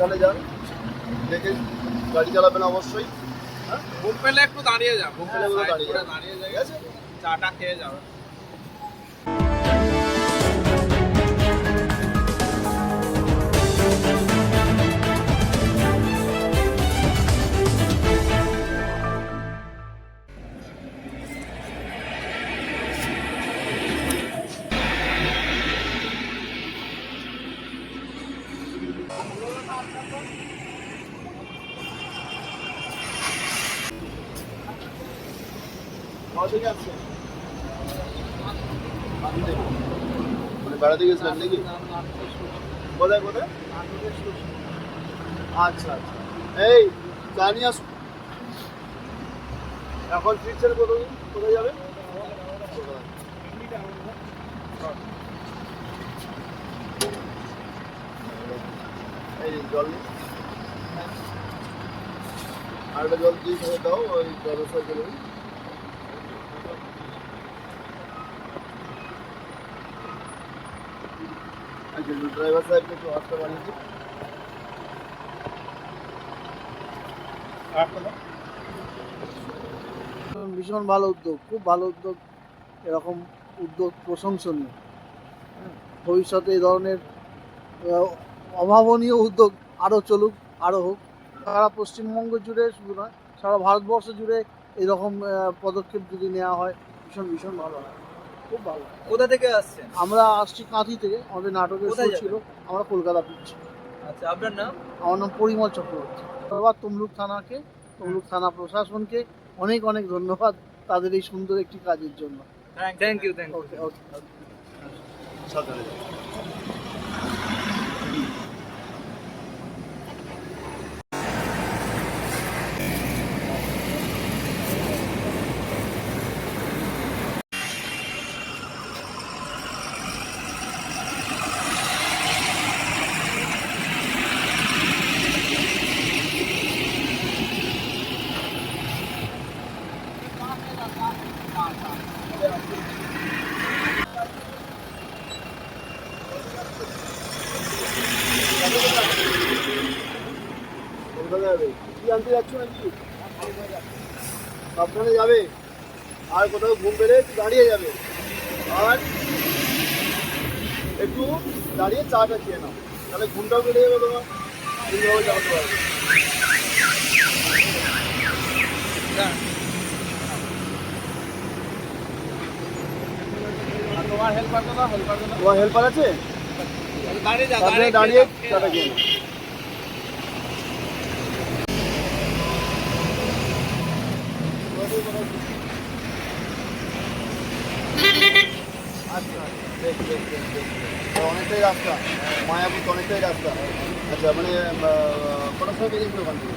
সাবধানে যান। দেখে গাড়ি চালাবেন অবশ্যই। হ্যাঁ? ঘুম পেলে একটু দাঁড়িয়ে যান। ঘুম পেলে একটু দাঁড়িয়ে দাঁড়িয়ে গেছে আছে চাটা খেয়ে যাবে বেড়াতে গেছিলেন নাকি কোথায় কোথায় আচ্ছা আচ্ছা এই চা নিয়ে আসুন এখন ফিরছেন কোথায় কোথায় যাবে এই যে জল আর একটা জল দিয়ে দাও, ওই ড্রাইভার ভীষণ ভালো উদ্যোগ, খুব ভালো উদ্যোগ, এরকম উদ্যোগ প্রশংসনীয়। ভবিষ্যতে এই ধরনের অভাবনীয় উদ্যোগ আরও চলুক আরও হোক। সারা পশ্চিমবঙ্গ জুড়ে শুধু নয় সারা ভারতবর্ষ জুড়ে এরকম পদক্ষেপ যদি নেওয়া হয় ভীষণ ভীষণ ভালো হয়। খুব ভালো কোথা থেকে আসছেন? আমরা আসছি কাঁথি থেকে আমাদের নাটকের কোথায় ছিল আমরা কলকাতা ফিরছি আচ্ছা আপনার নাম? আমার নাম পরিমল চক্রবর্তী। ধন্যবাদ তমলুক থানাকে তমলুক থানা প্রশাসনকে। অনেক অনেক ধন্যবাদ তাদের এই সুন্দর একটি কাজের জন্য। Thank you thank you okay okay কি আনতে যাচ্ছ নাকি সাবধানে যাবে। আর কোথাও ঘুম পেলে একটু দাঁড়িয়ে যাবে। আর একটু দাঁড়িয়ে চাটা খেয়ে নাও। তাহলে ঘুমটাও কেটে যাবে তোমার। এইভাবে যাওয়াতে পারবে। তোমার হেল্পার দাদা হেল্পার দাদা তোমার হেল্পার আছে? দাঁড়িয়ে দাঁড়িয়ে চাটা খেয়ে নাও। অনেকটাই রাস্তা। মায়াপুর অনেকটাই রাস্তা। আচ্ছা মানে কটার সময় বেরিয়েছিল ওখান থেকে?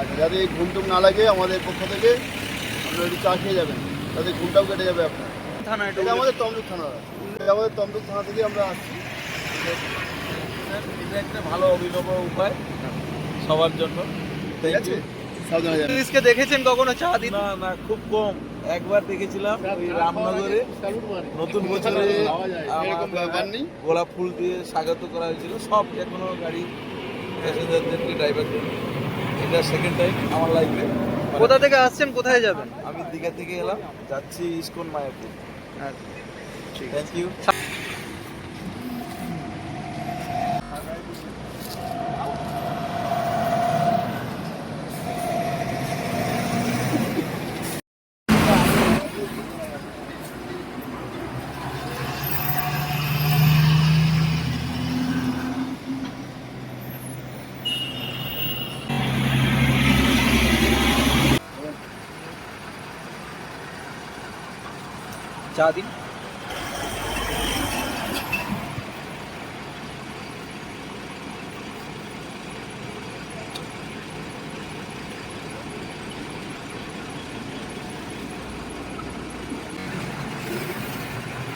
আচ্ছা যাতে এই ঘুম টুম না লাগে আমাদের পক্ষ থেকে আপনারা একটু চা খেয়ে যাবেন। তাতে ঘুমটাও কেটে যাবে আপনার। থানা এটা আমাদের তমলুক থানা। আমাদের তমলুক থানা থেকে আমরা আসছি। এটা একটা ভালো অভিনব উপায়। সবার জন্য। ঠিক আছে? সাবধানে দেখেছেন কখনো? চা দিন না না খুব কম। একবার দেখেছিলাম ওই রামনগরে। নতুন বছরে ব্যাপার নেই। গোলাপ ফুল দিয়ে স্বাগত করা হয়েছিল। সব যে কোনো গাড়ি প্যাসেঞ্জারদেরকে ড্রাইভারদের এটা সেকেন্ড টাইম আমার লাইফে কোথা থেকে আসছেন? কোথায় যাবেন? আমি দীঘা থেকে এলাম। যাচ্ছি ইস্কন মায়াপুর। থ্যাংক ইউ চা দিন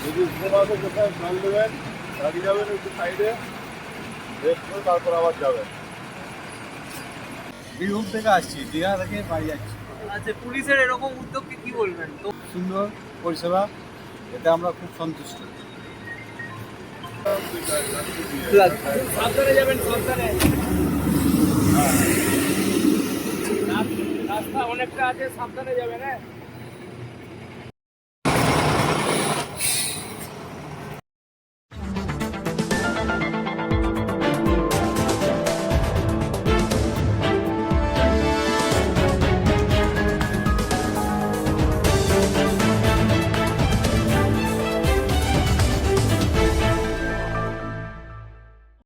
যদি ঘুম আসে কোথায় জল দেবেন দাঁড়িয়ে যাবেন একটু সাইডে রেস্ট করে তারপর আবার যাবেন। বীরভূম থেকে আসছি দীঘা থেকে বাড়ি যাচ্ছি। আচ্ছা পুলিশের এরকম উদ্যোগকে কি বলবেন? তো সুন্দর পরিষেবা। এতে আমরা খুব সন্তুষ্ট। রাস্তা অনেকটা আছে সাবধানে যাবেন হ্যাঁ।